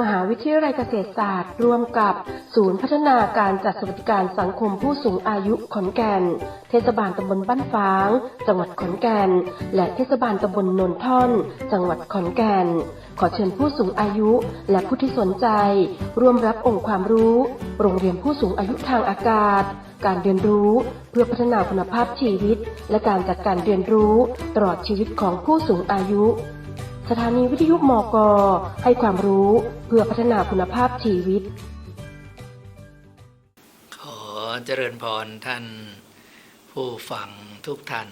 มหาวิทยาลัยเกษตรศาสตร์ ร่วมกับศูนย์พัฒนาการจัดสวัสดิการสังคมผู้สูงอายุขอนแก่น เทศบาลตำบลบ้านฟาง จังหวัดขอนแก่น และเทศบาลตำบลนนท่อน จังหวัดขอนแก่น ขอเชิญผู้สูงอายุและผู้ที่สนใจ ร่วมรับองค์ความรู้ โรงเรียนผู้สูงอายุทางอากาศ การเรียนรู้เพื่อพัฒนาคุณภาพชีวิต และการจัดการเรียนรู้ตลอดชีวิตของผู้สูงอายุ สถานีวิทยุมกให้ความรู้เพื่อพัฒนาคุณภาพชีวิต ขอเจริญพรท่านผู้ฟังทุกท่าน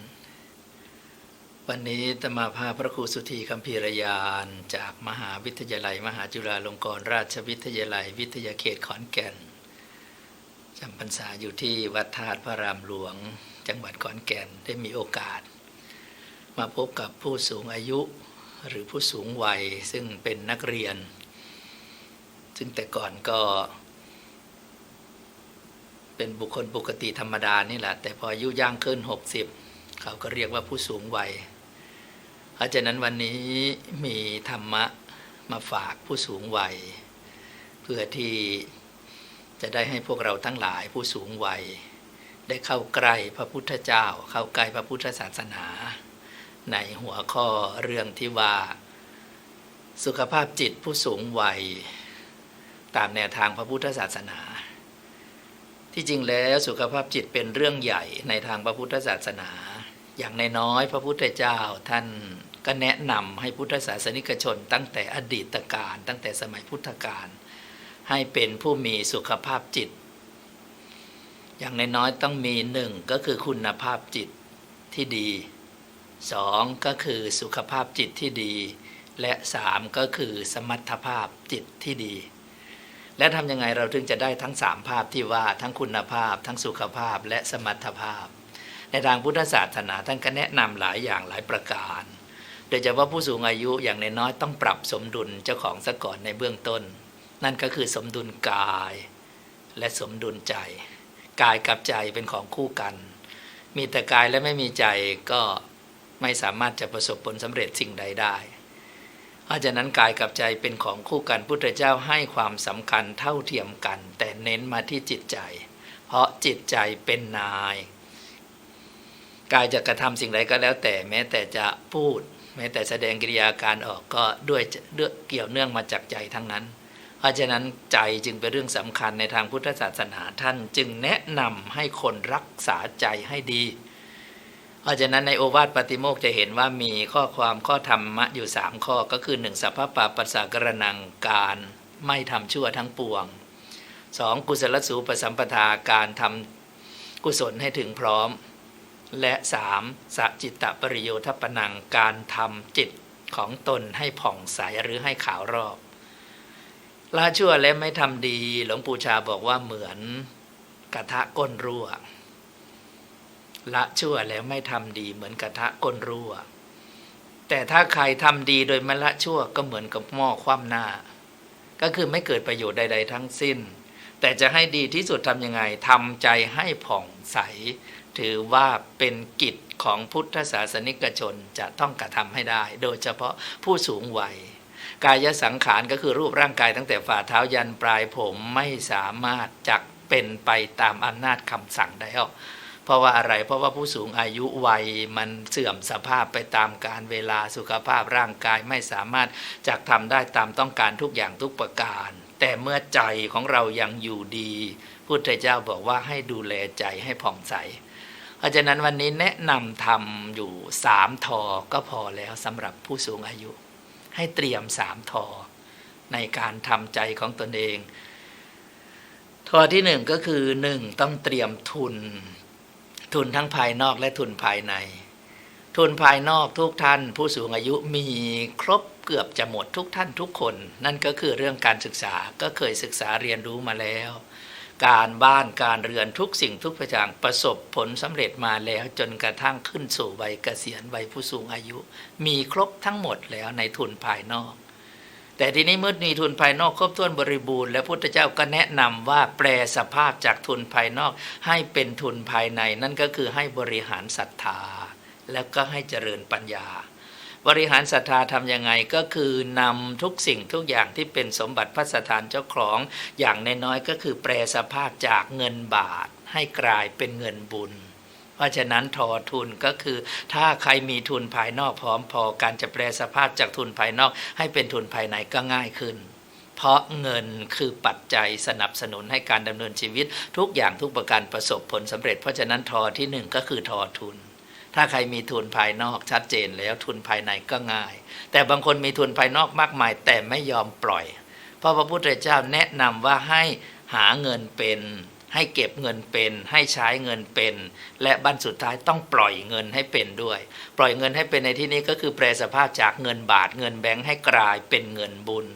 วันนี้ตมาภาพระครูสุธีคัมภีรยาน จากมหาวิทยาลัย มหาจุฬาลงกรณราชวิทยาลัย วิทยาเขตขอนแก่นจำพรรษาอยู่ที่วัดธาตุพระรามหลวง จังหวัดขอนแก่นได้มีโอกาส มาพบกับผู้สูงอายุ หรือผู้สูงวัยซึ่งเป็นนักเรียน ซึ่งแต่ก่อนก็ เป็นบุคคลปกติธรรมดานี่แหละ แต่พออายุย่างขึ้น 60 เขาก็เรียกว่าผู้สูงวัย เพราะฉะนั้นวันนี้มีธรรมะมาฝากผู้สูงวัย เพื่อที่จะได้ให้พวกเราทั้งหลายผู้สูงวัย ได้เข้าใกล้พระพุทธเจ้า เข้าใกล้พระพุทธศาสนา ในหัวข้อเรื่องที่ว่า สุขภาพจิตผู้สูงวัย ตามแนวทางพระพุทธศาสนา ที่จริงแล้วสุขภาพจิตเป็นเรื่องใหญ่ในทางพระพุทธศาสนา อย่างในน้อยพระพุทธเจ้าท่านก็แนะนำให้พุทธศาสนิกชน ตั้งแต่อดีตการ ตั้งแต่สมัยพุทธกาลให้เป็นผู้มีสุขภาพจิต อย่างนน้อยต้องมีหนึ่งก็คือคุณภาพจิตที่ดี สองก็คือสุขภาพจิตที่ดี และสามก็คือสมรรถภาพจิตที่ดี และทำยังไงเราถึงจะได้ทั้งสามภาพที่ว่าทั้งคุณภาพ ทั้งสุขภาพและสมรรถภาพ ในทางพุทธศาสนาท่านก็แนะนำหลายอย่างหลายประการ โดยเฉพาะผู้สูงอายุอย่างน้อยต้องปรับสมดุลเจ้าของซะก่อนในเบื้องต้น นั่นก็คือสมดุลกาย และสมดุลใจ กายกับใจเป็นของคู่กัน มีแต่กายและไม่มีใจก็ ไม่สามารถจะประสบผลสำเร็จสิ่งใดได้ เพราะฉะนั้นกายกับใจเป็นของคู่กันพุทธเจ้าให้ความสำคัญเท่าเทียมกัน แต่เน้นมาที่จิตใจ เพราะจิตใจเป็นนาย กายจะกระทำสิ่งใดก็แล้วแต่แม้แต่จะพูด แม้แต่แสดงกิริยาการออกก็ด้วยเกี่ยวเนื่องมาจากใจทั้งนั้นเพราะฉะนั้นใจจึงเป็นเรื่องสำคัญในทางพุทธศาสนาท่าน จึงแนะนำให้คนรักษาใจให้ดี เพราะฉะนั้นในโอวาทปฏิโมกจะเห็นว่ามีข้อความข้อธรรมะอยู่สามข้อก็คือหนึ่งสัพพปาปัสสะกระนังการไม่ทำชั่วทั้งปวงสองกุศลสูปสัมปทาการทำกุศลให้ถึงพร้อม และสามสจิตตปริโยทปนังการทำจิตของตนให้ผ่องใสหรือให้ขาวรอบละชั่วและไม่ทำดี หลวงปู่ชาบอกว่าเหมือนกระทะก้นรั่ว ละชั่วแล้วไม่ทำดีเหมือนกระทะก้นรั่ว แต่ถ้าใครทำดีโดยไม่ละชั่วก็เหมือนกับหม้อคว่ำหน้า ก็คือไม่เกิดประโยชน์ใด ๆ ทั้งสิ้น แต่จะให้ดีที่สุดทำยังไงทำใจให้ผ่องใส ถือว่าเป็นกิจของพุทธศาสนิกชนจะต้องกระทำให้ได้ โดยเฉพาะผู้สูงวัยกายสังขารก็คือรูปร่างกายตั้งแต่ฝ่าเท้ายันปลายผมไม่สามารถจักเป็นไปตามอำนาจคำสั่งได้หรอ เพราะว่าอะไร เพราะว่าผู้สูงอายุวัยมันเสื่อมสภาพไปตามการเวลาสุขภาพร่างกายไม่สามารถจักทำได้ตามต้องการทุกอย่างทุกประการ แต่เมื่อใจของเรายังอยู่ดีพุทธเจ้าบอกว่าให้ดูแลใจให้ผ่องใส เพราะฉะนั้นวันนี้แนะนำทำอยู่สามทอก็พอแล้วสำหรับผู้สูงอายุ ให้เตรียมสามทอ ในการทำใจของตนเอง ทอที่หนึ่งก็คือหนึ่งต้องเตรียมทุน ทุนทั้งภายนอกและทุนภายใน ทุนภายนอกทุกท่าน ผู้สูงอายุมีครบเกือบจะหมดทุกท่านทุกคน นั่นก็คือเรื่องการศึกษาก็เคยศึกษาเรียนรู้มาแล้ว การบ้านการเรือนทุกสิ่งทุกประการประสบผลสำเร็จมาแล้วจนกระทั่งขึ้นสู่วัยเกษียณวัยผู้สูงอายุ มีครบทั้งหมดแล้วในทุนภายนอก แต่ทีนี้เมื่อมีทุนภายนอกครบถ้วนบริบูรณ์แล้วพุทธเจ้าก็แนะนำว่าแปลสภาพจากทุนภายนอกให้เป็นทุนภายใน นั่นก็คือให้บริหารศรัทธา แล้วก็ให้เจริญปัญญา บริหารศรัทธาทำยังไงก็คือนำทุกสิ่งทุกอย่างที่เป็นสมบัติพระสถานเจ้าของอย่างน้อยๆก็คือแปลสภาพจากเงินบาทให้กลายเป็นเงินบุญ เพราะฉะนั้นทอทุนก็คือ ถ้าใครมีทุนภายนอกพร้อมพอการจะแปลสภาพจากทุนภายนอก ให้เป็นทุนภายในก็ง่ายขึ้น เพราะเงินคือปัจจัยสนับสนุนให้การดำเนินชีวิต ทุกอย่างทุกประการประสบผลสำเร็จ เพราะฉะนั้นทอที่หนึ่งก็คือทอทุนถ้าใครมีทุนภายนอกชัดเจนแล้วทุนภายในก็ง่าย แต่บางคนมีทุนภายนอกมากมาย แต่ไม่ยอมปล่อย เพราะพระพุทธเจ้าแนะนำว่าให้หาเงินเป็น ให้เก็บเงินเป็น ให้ใช้เงินเป็น และบันสุดท้ายต้องปล่อยเงินให้เป็นด้วย ปล่อยเงินให้เป็นในที่นี้ก็คือแปลสภาพจากเงินบาทเงินแบงค์ให้กลายเป็นเงินบุญ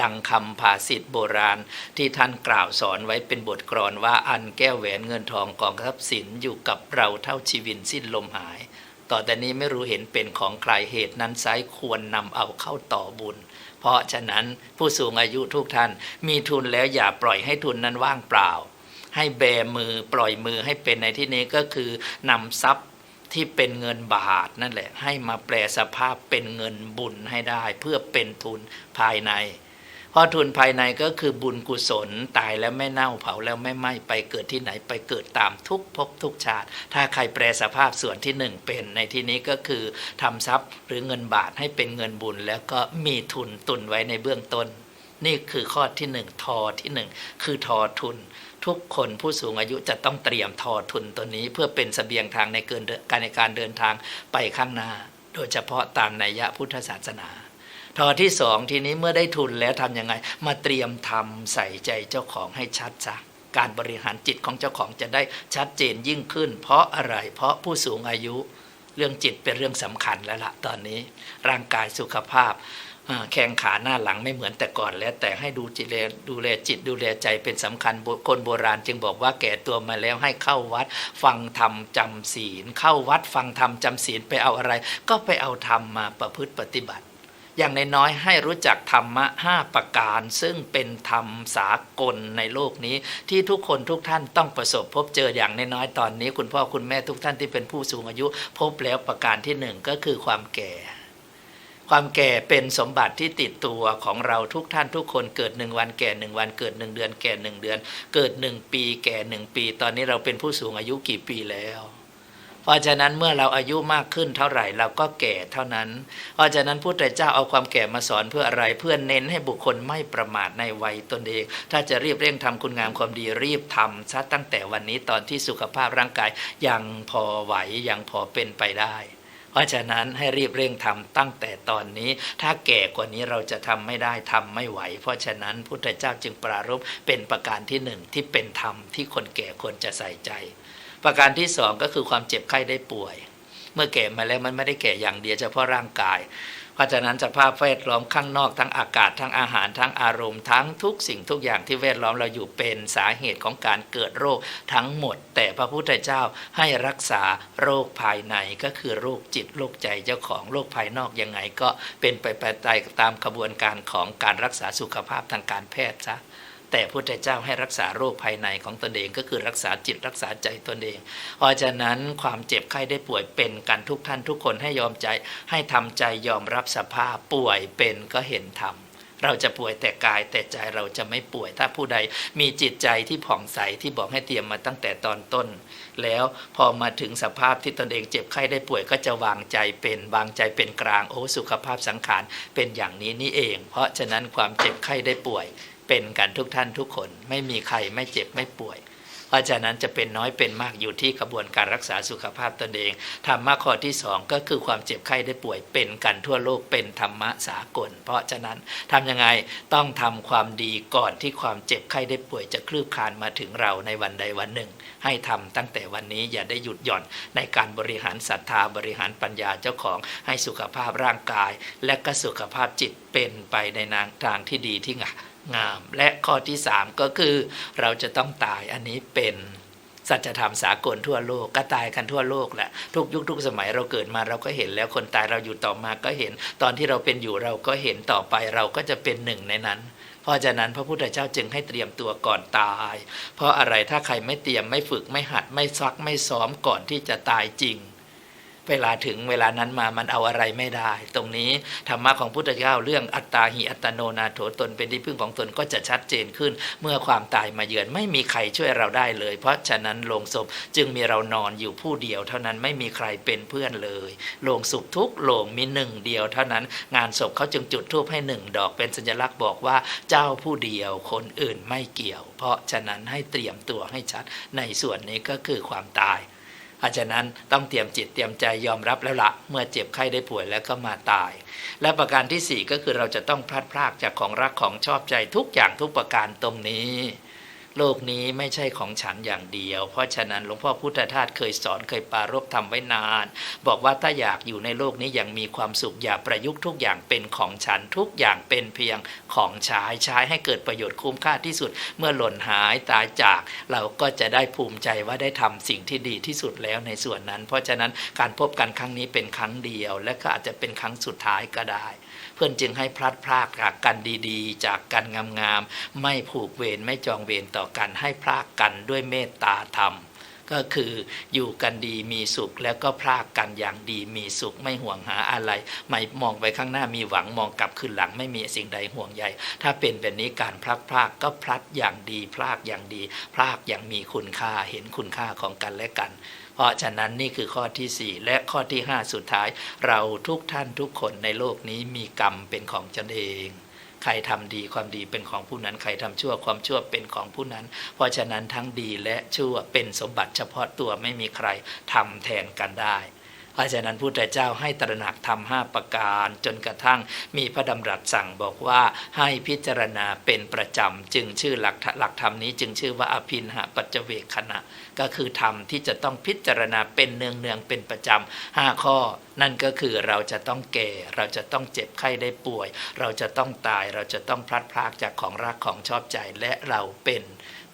ดังคำภาษิตโบราณ ที่ท่านกล่าวสอนไว้เป็นบทกลอนว่าอันแก้วแหวนเงินทองกองทรัพย์สินอยู่กับเราเท่าชีวินสิ้นลมหาย ต่อแต่นี้ไม่รู้เห็นเป็นของใครเหตุนั้นไซควรนำเอาเข้าต่อบุญเพราะฉะนั้นผู้สูงอายุทุกท่านมีทุนแล้วอย่าปล่อยให้ทุนนั้นว่างเปล่า ให้แบมือปล่อยมือให้เป็นในที่นี้ก็คือนำทรัพย์ที่เป็นเงินบาทนั่นแหละ ให้มาแปลสภาพเป็นเงินบุญให้ได้ เพื่อเป็นทุนภายใน เพราะทุนภายในก็คือบุญกุศลตายแล้วไม่เน่าเผาแล้วไม่ไหม้ไปเกิดที่ไหนไปเกิดตามทุกภพทุกชาติ ถ้าใครแปลสภาพส่วนที่หนึ่งเป็นในที่นี้ก็คือทำทรัพย์หรือเงินบาทให้เป็นเงินบุญ แล้วก็มีทุนตุนไว้ในเบื้องต้น นี่คือข้อที่หนึ่งทอที่หนึ่งคือทอทุน ทุกคนผู้สูงอายุจะต้องเตรียมทอทุนตัวนี้ เพื่อเป็นเสบียงทางในเกินการในการเดินทางไปข้างหน้า โดยเฉพาะตามนัยยะพุทธศาสนาทอที่สองทีนี้เมื่อได้ทุนแล้วทำยังไง มาเตรียมทำใส่ใจเจ้าของให้ชัดซะการบริหารจิตของเจ้าของจะได้ชัดเจนยิ่งขึ้น เพราะอะไรเพราะผู้สูงอายุ เรื่องจิตเป็นเรื่องสำคัญแล้วละตอนนี้ ร่างกายสุขภาพ แข้งขาหน้าหลังไม่เหมือนแต่ก่อนแล้ว แต่ให้ดูจิตเลดูแลจิตดูแลใจเป็นสำคัญคนโบราณจึงบอกว่าแก่ตัวมาแล้วให้เข้าวัด ฟังธรรมจำศีล เข้าวัดฟังธรรมจำศีลไปเอาอะไร ก็ไปเอาธรรมมาประพฤติปฏิบัติ อย่างนน้อยให้รู้จักธรรมะห้าประการ ซึ่งเป็นธรรมสากลในโลกนี้ ที่ทุกคนทุกท่านต้องประสบพบเจออย่างนน้อยตอนนี้ คุณพ่อคุณแม่ทุกท่านที่เป็นผู้สูงอายุ พบแล้วประการที่หนึ่งก็คือความแก่ ความแก่เป็นสมบัติที่ติดตัวของเราทุกท่านทุกคนเกิดหนึ่งวันแก่หนึ่งวันเกิดหนึ่งเดือนแก่หนึ่งเดือน เกิดหนึ่งปีแก่หนึ่งปี ตอนนี้เราเป็นผู้สูงอายุกี่ปีแล้วเพราะฉะนั้นเมื่อเราอายุมากขึ้นเท่าไหร่เราก็แก่เท่านั้น เพราะฉะนั้นพุทธเจ้าเอาความแก่มาสอนเพื่ออะไรเพื่อเน้นให้บุคคลไม่ประมาทในวัยตนเอง ถ้าจะรีบเร่งทำคุณงามความดีรีบทำซะตั้งแต่วันนี้ตอนที่สุขภาพร่างกายยังพอไหวยังพอเป็นไปได้ ราะฉะนั้นให้รีบเร่งทำตั้งแต่ตอนนี้ ถ้าแก่กว่านี้เราจะทำไม่ได้ทำไม่ไหว เพราะฉะนั้นพุทธเจ้าจึงปรารภเป็นประการที่หนึ่งที่เป็นธรรมที่คนแก่ควรจะใส่ใจ ประการที่สองก็คือความเจ็บไข้ได้ป่วย เมื่อแก่มาแล้วมันไม่ได้แก่อย่างเดียวเฉพาะร่างกาย เพราะฉะนั้นสภาพแวดล้อมข้างนอกทั้งอากาศทั้งอาหารทั้งอารมณ์ทั้งทุกสิ่งทุกอย่างที่แวดล้อมเราอยู่เป็นสาเหตุของการเกิดโรคทั้งหมด แต่พระพุทธเจ้าให้รักษาโรคภายในก็คือโรคจิตโรคใจเจ้าของโรคภายนอกยังไงก็เป็นไปตามกระบวนการของการรักษาสุขภาพทางการแพทย์ซะ แต่พุทธเจ้าให้รักษาโรคภายในของตนเองก็คือรักษาจิตรักษาใจตนเอง เพราะฉะนั้นความเจ็บไข้ได้ป่วยเป็นกันทุกท่านทุกคนให้ยอมใจให้ทำใจยอมรับสภาพป่วยเป็นก็เห็นธรรมเราจะป่วยแต่กายแต่ใจเราจะไม่ป่วย ถ้าผู้ใดมีจิตใจที่ผ่องใสที่บอกให้เตรียมมาตั้งแต่ตอนต้น แล้วพอมาถึงสภาพที่ตนเองเจ็บไข้ได้ป่วยก็จะวางใจเป็นวางใจเป็นกลางโอ้สุขภาพสังขารเป็นอย่างนี้นี่เอง เพราะฉะนั้นความเจ็บไข้ได้ป่วย เป็นกันทุกท่านทุกคน ไม่มีใครไม่เจ็บไม่ป่วย เพราะฉะนั้นจะเป็นน้อยเป็นมากอยู่ที่กระบวนการรักษาสุขภาพตนเองธรรมะข้อที่สองก็คือความเจ็บไข้ได้ป่วยเป็นกันทั่วโลกเป็นธรรมะสากล เพราะฉะนั้นทำยังไงต้องทำความดีก่อนที่ความเจ็บไข้ได้ป่วยจะคลืบคลานมาถึงเราในวันใดวันหนึ่ง ให้ทำตั้งแต่วันนี้อย่าได้หยุดหย่อนในการบริหารศรัทธาบริหารปัญญาเจ้าของให้สุขภาพร่างกาย และก็สุขภาพจิตเป็นไปในนางทางที่ดีที่งาม งาม และข้อที่สามก็คือเราจะต้องตายอันนี้เป็นสัจธรรมสากลทั่วโลกก็ตายกันทั่วโลกแหละทุกยุคทุกสมัยเราเกิดมาเราก็เห็นแล้วคนตายเราอยู่ต่อมาก็เห็น ตอนที่เราเป็นอยู่เราก็เห็นต่อไปเราก็จะเป็นหนึ่งในนั้น เพราะฉะนั้นพระพุทธเจ้าจึงให้เตรียมตัวก่อนตาย เพราะอะไรถ้าใครไม่เตรียมไม่ฝึกไม่หัดไม่ซักไม่ซ้อมก่อนที่จะตายจริง เวลาถึงเวลานั้นมามันเอาอะไรไม่ได้ ตรงนี้ธรรมะของพุทธเจ้าเรื่องอัตตาหิอัตโนนาโถตนเป็นที่พึ่งของตนก็จะชัดเจนขึ้น เมื่อความตายมาเยือนไม่มีใครช่วยเราได้เลย เพราะฉะนั้นโลงศพจึงมีเรานอนอยู่ผู้เดียว เท่านั้นไม่มีใครเป็นเพื่อนเลยโลงศพทุกโลงมีหนึ่งเดียว เท่านั้นงานศพเขาจึงจุดธูปให้หนึ่งดอกเป็นสัญลักษณ์บอกว่าเจ้าผู้เดียวคนอื่นไม่เกี่ยว เพราะฉะนั้นให้เตรียมตัวให้ชัดในส่วนนี้ก็คือความตาย เพราะฉะนั้นต้องเตรียมจิตเตรียมใจยอมรับแล้วละเมื่อเจ็บไข้ได้ป่วยแล้วก็มาตาย และประการที่สี่ก็คือเราจะต้องพลัดพรากจากของรักของชอบใจทุกอย่างทุกประการตรงนี้ โลกนี้ไม่ใช่ของฉันอย่างเดียว เพราะฉะนั้นหลวงพ่อพุทธทาสเคยสอนเคยปรารบทำไว้นาน บอกว่าถ้าอยากอยู่ในโลกนี้อย่างมีความสุขอย่าประยุกต์ทุกอย่างเป็นของฉันทุกอย่างเป็นเพียงของใช้ใช้ให้เกิดประโยชน์คุ้มค่าที่สุด เมื่อหล่นหายตายจาก เราก็จะได้ภูมิใจว่าได้ทำสิ่งที่ดีที่สุดแล้วในส่วนนั้น เพราะฉะนั้นการพบกันครั้งนี้เป็นครั้งเดียว และก็อาจจะเป็นครั้งสุดท้ายก็ได้ เพื่อนจึงให้พลัดพรากจากกันดีๆ จากกันงามๆไม่ผูกเวรไม่จองเวรต่อกันให้พรากกันด้วยเมตตาธรรม ก็คืออยู่กันดีมีสุข แล้วก็พรากกันอย่างดีมีสุข ไม่ห่วงหาอะไร ไม่มองไปข้างหน้ามีหวังมองกลับคืนหลังไม่มีสิ่งใดห่วงใยถ้าเป็นแบบนี้การพลัดพรากก็พลัดอย่างดี พรากอย่างดี พรากอย่างมีคุณค่าเห็นคุณค่าของกันและกันเพราะฉะนั้นนี่คือข้อที่ 4 และข้อที่ 5 สุดท้าย เราทุกท่านทุกคนในโลกนี้มีกรรมเป็นของตนเอง ใครทำดีความดีเป็นของผู้นั้น ใครทำชั่วความชั่วเป็นของผู้นั้น เพราะฉะนั้นทั้งดีและชั่วเป็นสมบัติเฉพาะตัวไม่มีใครทำแทนกันได้ เพราะฉะนั้นพุทธเจ้าให้ตระหนักทำห้าประการ จนกระทั่งมีพระดำรัสสั่งบอกว่าให้พิจารณาเป็นประจำจึงชื่อหลักหลักธรรมนี้ จึงชื่อว่าอภินหปัจเวคขณะ ก็คือธรรมที่จะต้องพิจารณาเป็นเนืองเนืองๆเป็นประจำห้าข้อ นั่นก็คือเราจะต้องแก่ เราจะต้องเจ็บไข้ได้ป่วย เราจะต้องตายเราจะต้องพลัดพรากจากของรักของชอบใจและเราเป็น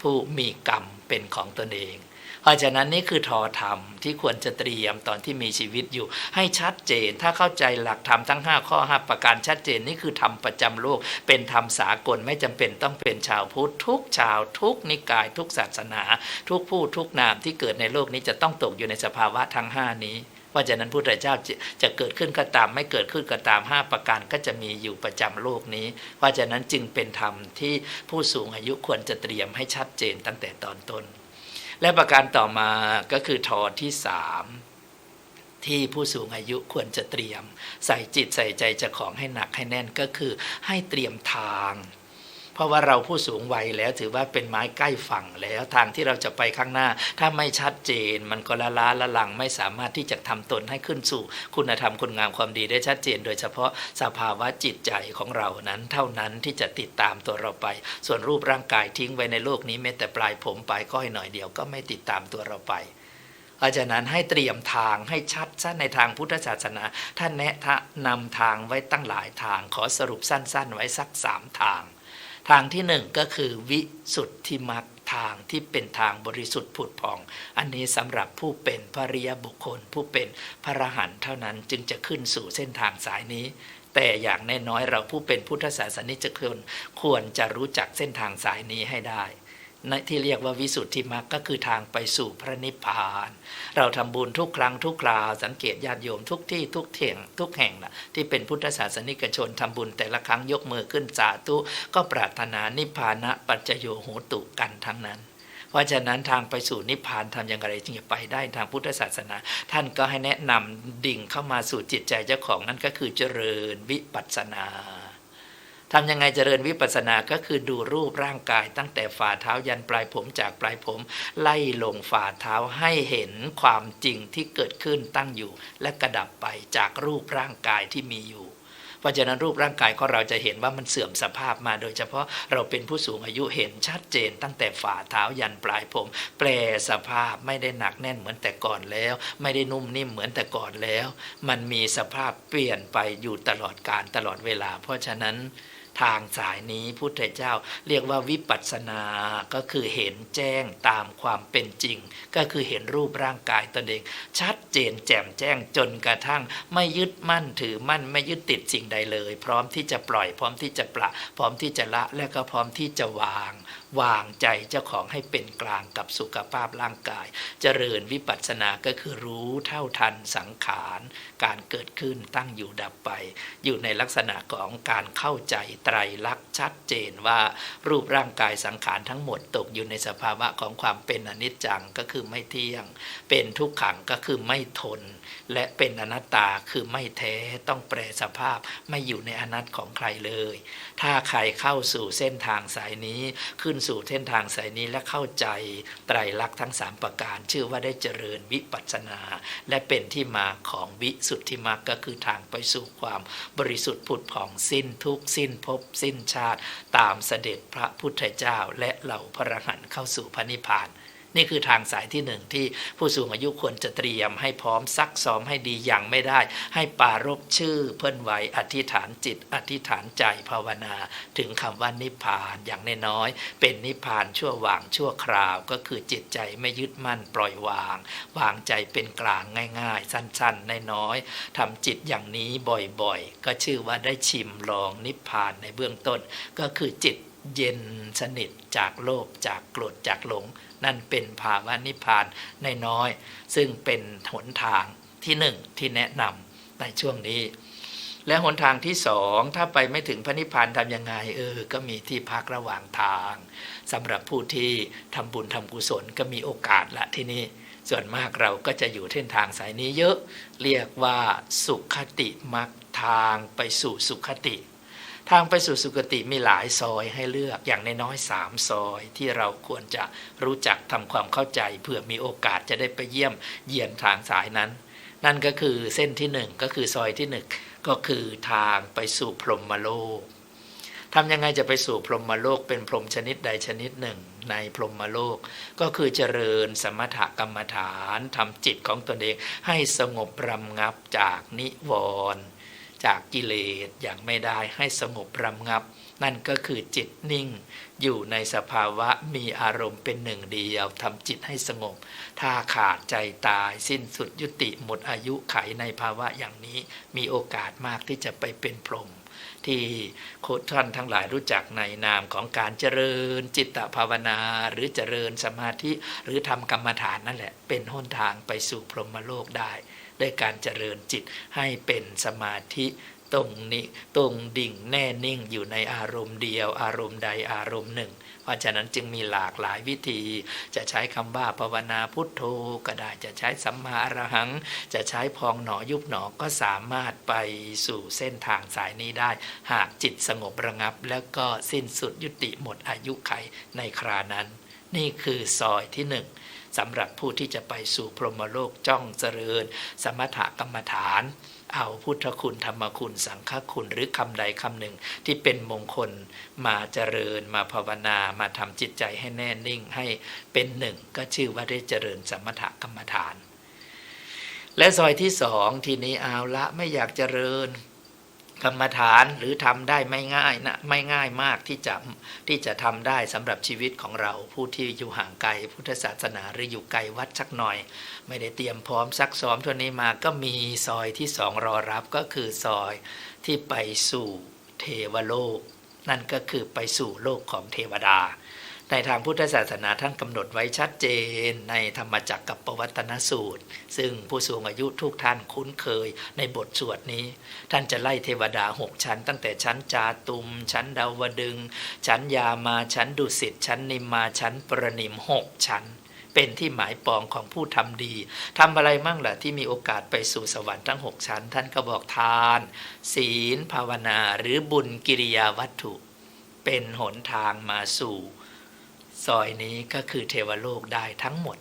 ผู้มีกรรมเป็นของตนเอง เพราะฉะนั้นนี่คือทอธรรมที่ควรจะเตรียมตอนที่มีชีวิตอยู่ ให้ชัดเจน ถ้าเข้าใจหลักธรรมทั้ง 5 ข้อ 5 ประการชัดเจนนี่คือธรรมประจำโลก เป็นธรรมสากลไม่จำเป็นต้องเป็นชาวพุทธทุกชาวทุกนิกาย ทุกศาสนา ทุกผู้ทุกนามที่เกิดในโลกนี้จะต้องตกอยู่ในสภาวะทั้ง 5 นี้เพราะฉะนั้นพุทธเจ้าจะจะเกิดขึ้นก็ตาม ไม่เกิดขึ้นก็ตาม 5 ประการก็จะมีอยู่ประจำโลกนี้เพราะฉะนั้นจึงเป็นธรรมที่ผู้สูงอายุควรจะเตรียมให้ชัดเจนตั้งแต่ตอนต้น และประการต่อมาก็คือทอที่สามที่ผู้สูงอายุควรจะเตรียม ใส่จิตใส่ใจเจะของให้หนักให้แน่นก็คือให้เตรียมทาง เพราะว่าเราผู้สูงวัยแล้วถือว่าเป็นไม้ใกล้ฝั่งแล้วทางที่เราจะไปข้างหน้า ถ้าไม่ชัดเจน มันก็ละล้าละลังไม่สามารถที่จะทำตนให้ขึ้นสู่ คุณธรรมคุณงามความดีได้ชัดเจน โดยเฉพาะสภาวะจิตใจของเรานั้น เท่านั้นที่จะติดตามตัวเราไป ส่วนรูปร่างกายทิ้งไว้ในโลกนี้แม้แต่ปลายผมไปลายก้อยหน่อยเดียวก็ไม่ติดตามตัวเราไปเพราะฉะนั้นให้เตรียมทางให้ชัดซะในทางพุทธศาสนา ท่านแนะนำทางไว้ตั้งหลายทาง ขอสรุปสั้น ๆ ไว้สักสามทาง ทางที่หนึ่งก็คือวิสุทธิมรรคทางที่เป็นทางบริสุทธิ์ผุดผ่อง อันนี้สำหรับผู้เป็นพระริยบุคคล ผู้เป็นพระรหันต์เท่านั้นจึงจะขึ้นสู่เส้นทางสายนี้ แต่อย่างแน่น้อยเราผู้เป็นพุทธศาสนิกชนควรจะรู้จักเส้นทางสายนี้ให้ได้ ที่เรียกว่าวิสุทธิมรรคก็คือทางไปสู่พระนิพพาน เราทำบุญทุกครั้งทุกคราวสังเกตญาติโยมทุกที่ทุกเถียงทุกแห่งนะที่เป็นพุทธศาสนิกชนทำบุญแต่ละครั้งยกมือขึ้นสาธุก็ปรารถนานิพพานะปัจจโยโหตุกันทั้งนั้นเพราะฉะนั้นทางไปสู่นิพพานทำอย่างไรจึงจะไปได้ทางพุทธศาสนา ท่านก็ให้แนะนำดิ่งเข้ามาสู่จิตใจเจ้าของนั่นก็คือเจริญวิปัสสนา ทำยังไงเจริญวิปัสสนาก็คือดูรูปร่างกาย ตั้งแต่ฝ่าเท้ายันปลายผมจากปลายผม ไล่ลงฝ่าเท้าให้เห็นความจริงที่เกิดขึ้นตั้งอยู่ และกระดับไปจากรูปร่างกายที่มีอยู่ เพราะฉะนั้นรูปร่างกายของเราจะเห็นว่ามันเสื่อมสภาพมาโดยเฉพาะเราเป็นผู้สูงอายุเห็นชัดเจน ตั้งแต่ฝ่าเท้ายันปลายผม แปลสภาพไม่ได้หนักแน่นเหมือนแต่ก่อนแล้ว ไม่ได้นุ่มนิ่มเหมือนแต่ก่อนแล้ว มันมีสภาพเปลี่ยนไปอยู่ตลอดการตลอดเวลา เพราะฉะนั้น ทางสายนี้พุทธเจ้า เรียกว่าวิปัสสนาก็คือเห็นแจ้งตามความเป็นจริง ก็คือเห็นรูปร่างกายตนเอง ชัดเจนแจ่มแจ้งจนกระทั่ง ไม่ยึดมั่นถือมั่นไม่ยึดติดสิ่งใดเลย พร้อมที่จะปล่อยพร้อมที่จะปละ พร้อมที่จะละและก็พร้อมที่จะวาง วางใจเจ้าของให้เป็นกลางกับสุขภาพร่างกาย เจริญวิปัสสนาก็คือรู้เท่าทันสังขารการเกิดขึ้นตั้งอยู่ดับไป อยู่ในลักษณะของการเข้าใจไตรลักษณ์ชัดเจนว่ารูปร่างกายสังขารทั้งหมดตกอยู่ในสภาวะของความเป็นอนิจจังก็คือไม่เที่ยง เป็นทุกขังก็คือไม่ทน และเป็นอนัตตาคือไม่แท้ต้องแปรสภาพไม่อยู่ในอนัตของใครเลย ถ้าใครเข้าสู่เส้นทางสายนี้ขึ้นสู่เส้นทางสายนี้และเข้าใจไตรลักษณ์ทั้งสามประการ ชื่อว่าได้เจริญวิปัสสนา และเป็นที่มาของวิสุทธิมรรคก็คือทางไปสู่ความบริสุทธิ์ผุดผ่องสิ้นทุกสิ้นภพสิ้นชาติ ตามเสด็จพระพุทธเจ้าและเหล่าพระอรหันต์เข้าสู่พระนิพพาน นี่คือทางสายที่หนึ่งที่ผู้สูงอายุควรจะเตรียมให้พร้อมซักซ้อมให้ดีอย่างไม่ได้ ให้ปารบชื่อเพื่อนไหวอธิษฐานจิต อธิษฐานใจภาวนา ถึงคำว่านิพพานอย่างน้อยๆเป็นนิพพานชั่วหว่างชั่วคราว ก็คือจิตใจไม่ยึดมั่นปล่อยวาง วางใจเป็นกลางง่าย ๆ สั้นๆน้อยๆทำจิตอย่างนี้บ่อยๆ ก็ชื่อว่าได้ชิมลองนิพพานในเบื้องต้น ก็คือจิตเย็นสนิทจากโลภจากโกรธจากหลง นั่นเป็นภาวะนิพพานในน้อยๆซึ่งเป็นหนทางที่หนึ่งที่แนะนำในช่วงนี้ และหนทางที่สองถ้าไปไม่ถึงพระนิพพานทำยังไงเออ ก็มีที่พักระหว่างทางสำหรับผู้ที่ทำบุญทำกุศลก็มีโอกาสละที่นี่ส่วนมากเราก็จะอยู่เส้นทางสายนี้เยอะ เรียกว่าสุขติมักทางไปสู่สุขติ ทางไปสู่สุคติมีหลายซอยให้เลือกอย่างในน้อยสามซอยที่เราควรจะรู้จักทำความเข้าใจเพื่อมีโอกาสจะได้ไปเยี่ยมเยียนทางสายนั้น นั่นก็คือเส้นที่หนึ่งก็คือซอยที่หนึ่งก็คือทางไปสู่พรหมโลกทำยังไงจะไปสู่พรหมโลกเป็นพรหมชนิดใดชนิดหนึ่ง ในพรหมโลก ก็คือเจริญสมถกรรมฐานทำจิตของตนเองให้สงบรำงับจากนิวรณ์ จากกิเลสอย่างไม่ได้ให้สงบรำงับ นั่นก็คือจิตนิ่ง อยู่ในสภาวะมีอารมณ์เป็นหนึ่งเดียวทำจิตให้สงบ ถ้าขาดใจตายสิ้นสุดยุติหมดอายุไขในภาวะอย่างนี้ มีโอกาสมากที่จะไปเป็นพรหมที่โคท่านทั้งหลายรู้จักในนามของการเจริญจิตตภาวนาหรือเจริญสมาธิหรือทำกรรมฐานนั่นแหละ เป็นหนทางไปสู่พรหมโลกได้ ด้วยการเจริญจิตให้เป็นสมาธิตรงนี้ตรงดิ่งแน่นิ่งอยู่ในอารมณ์เดียว อารมณ์ใดอารมณ์หนึ่ง เพราะฉะนั้นจึงมีหลากหลายวิธี จะใช้คำว่าภาวนาพุทโธก็ได้จะใช้สัมมาอรหัง จะใช้พองหนอยุบหนอก็สามารถไปสู่เส้นทางสายนี้ได้ หากจิตสงบระงับ แล้วก็สิ้นสุดยุติหมดอายุไขในครานั้น นี่คือซอยที่หนึ่ง สำหรับผู้ที่จะไปสู่พรหมโลกจ้องเจริญ สมถกรรมฐาน เอาพุทธคุณธรรมคุณสังฆคุณหรือคำใดคำหนึ่ง ที่เป็นมงคลมาเจริญ มาภาวนามาทำจิตใจให้แน่นิ่งให้เป็นหนึ่ง ก็ชื่อว่าได้เจริญสมถกรรมฐาน และซอยที่สองทีนี้เอาละไม่อยากเจริญ กรรมฐานหรือทำได้ไม่ง่ายนะไม่ง่ายมากที่จะที่จะทำได้สำหรับชีวิตของเราผู้ที่อยู่ห่างไกลพุทธศาสนาหรืออยู่ไกลวัดสักหน่อย ไม่ได้เตรียมพร้อมซักซ้อมทั่วนี้มาก็มีซอยที่สองรอรับก็คือซอยที่ไปสู่เทวโลก นั่นก็คือไปสู่โลกของเทวดา ในทางพุทธศาสนาท่านกำหนดไว้ชัดเจนในธรรมจักรกับปวัตนสูตร ซึ่งผู้สูงอายุทุกท่านคุ้นเคยในบทสวดนี้ ท่านจะไล่เทวดาหกชั้น ตั้งแต่ชั้นจาตุม ชั้นดาวดึง ชั้นยามาชั้นดุสิตชั้นนิมมาชั้นประนิมหกชั้นเป็นที่หมายปองของผู้ทำดีทำอะไรมั่งล่ะที่มีโอกาสไปสู่สวรรค์ทั้งหกชั้น ท่านก็บอกทาน ศีล ภาวนา หรือบุญกิริยาวัตถุ เป็นหนทางมาสู่ ซอยนี้ก็คือเทวโลกได้ทั้งหมด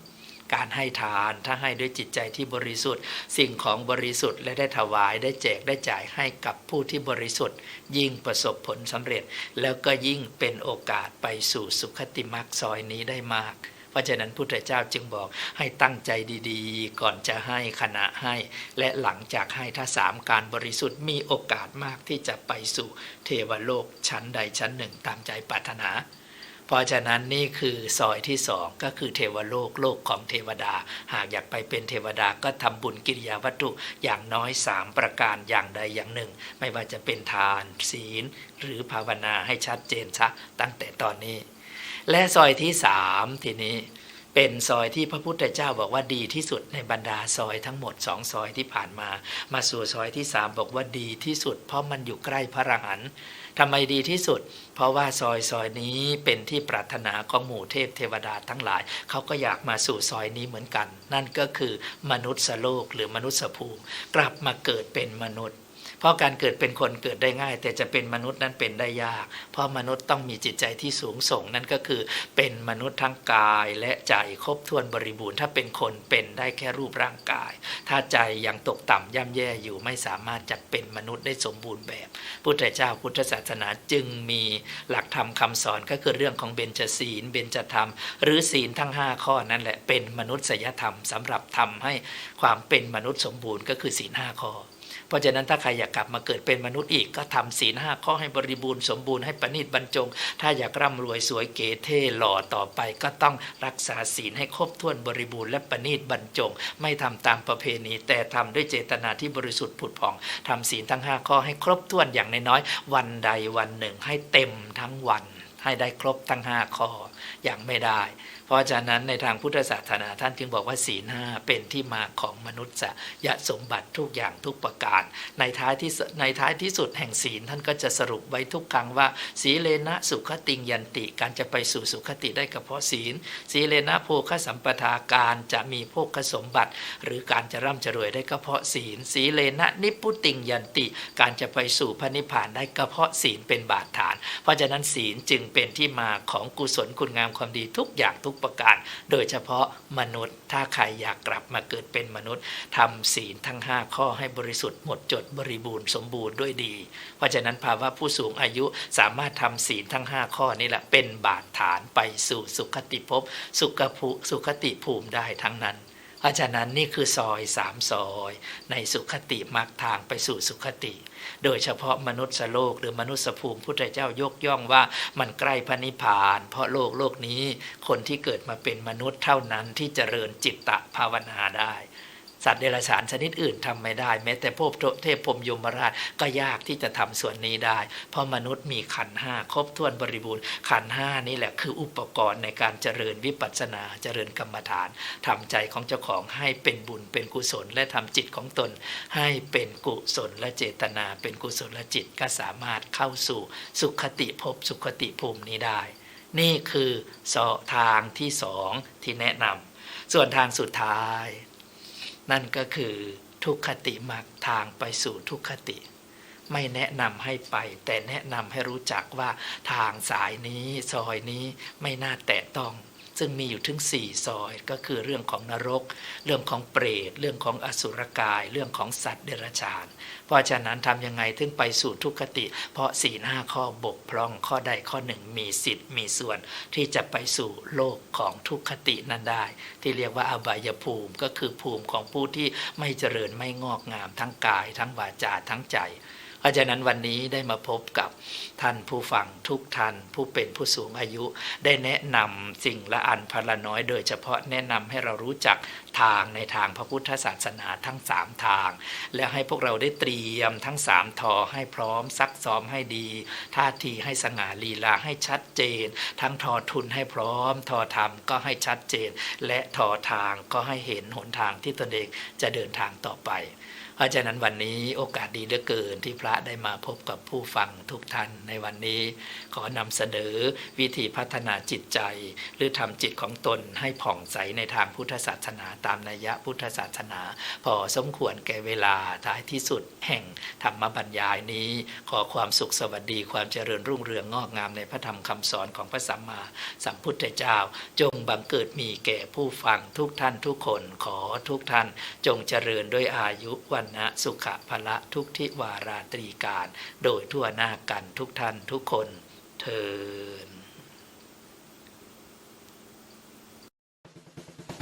การให้ทานถ้าให้ด้วยจิตใจที่บริสุทธิ์ สิ่งของบริสุทธิ์และได้ถวายได้แจกได้จ่ายให้กับผู้ที่บริสุทธิ์ ยิ่งประสบผลสำเร็จ แล้วก็ยิ่งเป็นโอกาสไปสู่สุขติมรรคซอยนี้ได้มากเพราะฉะนั้นพุทธเจ้าจึงบอกให้ตั้งใจดีๆ ก่อนจะให้ขณะให้ และหลังจากให้ถ้าสามการบริสุทธิ์มีโอกาสมากที่จะไปสู่เทวโลกชั้นใดชั้นหนึ่งตามใจปรารถนา เพราะฉะนั้นนี่คือซอยที่สองก็คือเทวโลกโลกของเทวดา หากอยากไปเป็นเทวดาก็ทำบุญกิริยาวัตถุอย่างน้อยสามประการอย่างใดอย่างหนึ่ง ไม่ว่าจะเป็นทาน ศีล หรือภาวนาให้ชัดเจนซะตั้งแต่ตอนนี้ และซอยที่สามทีนี้เป็นซอยที่พระพุทธเจ้าบอกว่าดีที่สุดในบรรดาซอยทั้งหมดสองซอยที่ผ่านมา มาสู่ซอยที่สามบอกว่าดีที่สุด เพราะมันอยู่ใกล้พระอรหันต์ ทำไมดีที่สุด เพราะว่าซอยซอยนี้เป็นที่ปรารถนาของหมู่เทพเทวดาทั้งหลาย เขาก็อยากมาสู่ซอยนี้เหมือนกัน นั่นก็คือมนุษย์โลกหรือมนุษย์ภูมิ กลับมาเกิดเป็นมนุษย์ เพราะการเกิดเป็นคนเกิดได้ง่าย แต่จะเป็นมนุษย์นั้นเป็นได้ยาก เพราะมนุษย์ต้องมีจิตใจที่สูงส่งนั่นก็คือ เป็นมนุษย์ทั้งกายและใจครบถ้วนบริบูรณ์ถ้าเป็นคนเป็นได้แค่รูปร่างกาย ถ้าใจยังตกต่ำย่ำแย่อยู่ไม่สามารถจะเป็นมนุษย์ได้สมบูรณ์แบบ พุทธเจ้าพุทธศาสนาจึงมีหลักธรรมคำสอนก็คือเรื่องของเบญจศีล เบญจธรรม หรือศีลทั้ง 5 ข้อนั่นแหละเป็นมนุษยธรรมสำหรับทำให้ความเป็นมนุษย์สมบูรณ์ก็คือศีลห้าข้อ เพราะฉะนั้นถ้าใครอยากกลับมาเกิดเป็นมนุษย์อีกก็ทำศีลห้าข้อให้บริบูรณ์สมบูรณ์ให้ประณีตบรรจง ถ้าอยากร่ำรวยสวยเก๋เท่หล่อต่อไป ก็ต้องรักษาศีลให้ครบถ้วนบริบูรณ์และประณีตบรรจง ไม่ทำตามประเพณี แต่ทำด้วยเจตนาที่บริสุทธิ์ผุดผ่องทำศีลทั้งห้าข้อให้ครบถ้วนอย่างน้อยๆวันใดวันหนึ่งให้เต็มทั้งวัน ให้ได้ครบทั้งห้าข้ออย่างไม่ได้ ราะฉะนั้นในทางพุทธศาสนาท่านจึงบอกว่าศีลห้าเป็นที่มาของมนุษย์ยสมบัติทุกอย่างทุกประการ ในท้ายที่ในท้ายที่สุดแห่งศีลท่านก็จะสรุปไว้ทุกครั้งว่าสีเลนะสุขติงยันติการจะไปสู่สุขติได้ก็เพราะศีลสีเลนะโภคสัมปทาการจะมีโภคสมบัติ หรือการจะร่ำจะรวยได้ก็เพราะศีลสีเลนะนิพพุติงยันติ การจะไปสู่พระนิพพานได้ก็เพราะศีลเป็นบาดฐาน เพราะฉะนั้นศีลจึงเป็นที่มาของกุศลคุณงามความดีทุกอย่างทุกประการ โดยเฉพาะมนุษย์ ถ้าใครอยากกลับมาเกิดเป็นมนุษย์ทำศีลทั้ง 5 ข้อให้บริสุทธิ์หมดจดบริบูรณ์สมบูรณ์ด้วยดี เพราะฉะนั้นภาวะผู้สูงอายุสามารถทำศีลทั้ง 5 ข้อนี่แหละเป็นบาดฐานไปสู่สุขติภพสุขภูสุขติภูมิได้ทั้งนั้น เพราะฉะนั้นนี่คือซอยสามซอย ในสุขติมักทางไปสู่สุขติ โดยเฉพาะมนุษย์โลกหรือมนุษยภูมิพุทธเจ้ายกย่องว่ามันใกล้พระนิพพาน เพราะโลกโลกนี้คนที่เกิดมาเป็นมนุษย์เท่านั้นที่เจริญจิตตภาวนาได้ สัตว์เดรัจฉานชนิดอื่นทำไม่ได้ แม้แต่พวกเทพพรมยมราชก็ยากที่จะทำส่วนนี้ได้ เพราะมนุษย์มีขันห้าครบถ้วนบริบูรณ์ขันห้านี่แหละคืออุปกรณ์ในการเจริญวิปัสสนาเจริญกรรมฐานทำใจของเจ้าของให้เป็นบุญเป็นกุศล และทำจิตของตน ให้เป็นกุศลและเจตนาเป็นกุศลและจิตก็สามารถเข้าสู่สุขติภพสุขติภูมินี้ได้ นี่คือสอทางที่สองที่แนะนำส่วนทางสุดท้าย นั่นก็คือทุกขติมักทางไปสู่ทุกขติ ไม่แนะนำให้ไป แต่แนะนำให้รู้จักว่าทางสายนี้ซอยนี้ไม่น่าแตะต้อง ซึ่งมีอยู่ถึงสี่ซอยก็คือเรื่องของนรก เรื่องของเปรต เรื่องของอสุรกาย เรื่องของสัตว์เดรัจฉาน เพราะฉะนั้นทำยังไงถึงไปสู่ทุกขติ เพราะสี่ห้าข้อบกพร่องข้อใดข้อหนึ่งมีสิทธิ์มีส่วน ที่จะไปสู่โลกของทุกขตินั้นได้ ที่เรียกว่าอบายภูมิก็คือภูมิของผู้ที่ไม่เจริญไม่งอกงามทั้งกาย ทั้งวาจาทั้งใจ เพราะฉะนั้นวันนี้ได้มาพบกับท่านผู้ฟังทุกท่านผู้เป็นผู้สูงอายุ ได้แนะนำสิ่งละอันพละน้อย โดยเฉพาะแนะนำให้เรารู้จักทางในทางพระพุทธศาสนาทั้งสามทาง และให้พวกเราได้เตรียมทั้งสามทอให้พร้อมซักซ้อมให้ดี ท่าทีให้สง่าลีลาให้ชัดเจน ทั้งทอทุนให้พร้อม ทอธรรมก็ให้ชัดเจน และทอทางก็ให้เห็นหนทางที่ตนเองจะเดินทางต่อไป ราะฉะนั้นวันนี้โอกาสดีเหลือเกินที่พระได้มาพบกับผู้ฟังทุกท่านในวันนี้ขอนำเสนอวิธีพัฒนาจิตใจ หรือทำจิตของตนให้ผ่องใสในทางพุทธศาสนาตามนัยยะพุทธศาสนา พอสมควรแก่เวลาท้ายที่สุดแห่งธรรมบรรยายนี้ ขอความสุขสวัสดีความเจริญรุ่งเรืองงอกงามในพระธรรมคำสอนของพระสัมมาสัมพุทธเจ้า จงบังเกิดมีแก่ผู้ฟังทุกท่านทุกคนขอทุกท่าน จงเจริญด้วยอายุวันนะสุขะพละทุกทิวาราตรีการ โดยทั่วหน้ากันทุกท่านทุกคนเทิน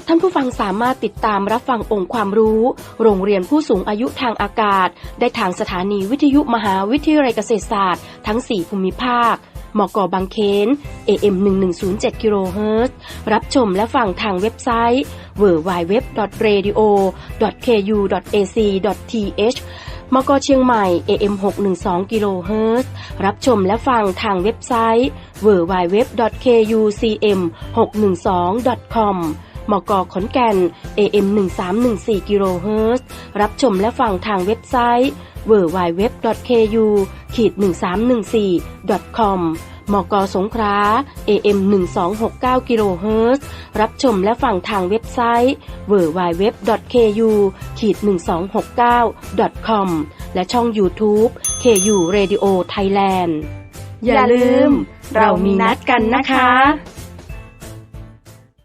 ท่านผู้ฟังสามารถติดตามรับฟังองค์ความรู้ โรงเรียนผู้สูงอายุทางอากาศ ได้ทางสถานีวิทยุมหาวิทยาลัยเกษตรศาสตร์ ทั้ง 4 ภูมิภาค มกบางเขน AM 1107กิโลเฮิรตซ์รับชมและฟังทางเว็บไซต์ www.radio.ku.ac.th มกเชียงใหม่ AM 612กิโลเฮิรตซ์รับชมและฟังทางเว็บไซต์ www.kucm612.com มกขอนแก่น AM 1314กิโลเฮิรตซ์รับชมและฟังทางเว็บไซต์ www.ku-1314.com มกสงขลา AM 1269กิโลเฮิรตซ์รับชมและฟังทางเว็บไซต์ www.ku-1269.com และช่อง YouTube KU Radio Thailand อย่าลืม เรามีนัดกันนะคะ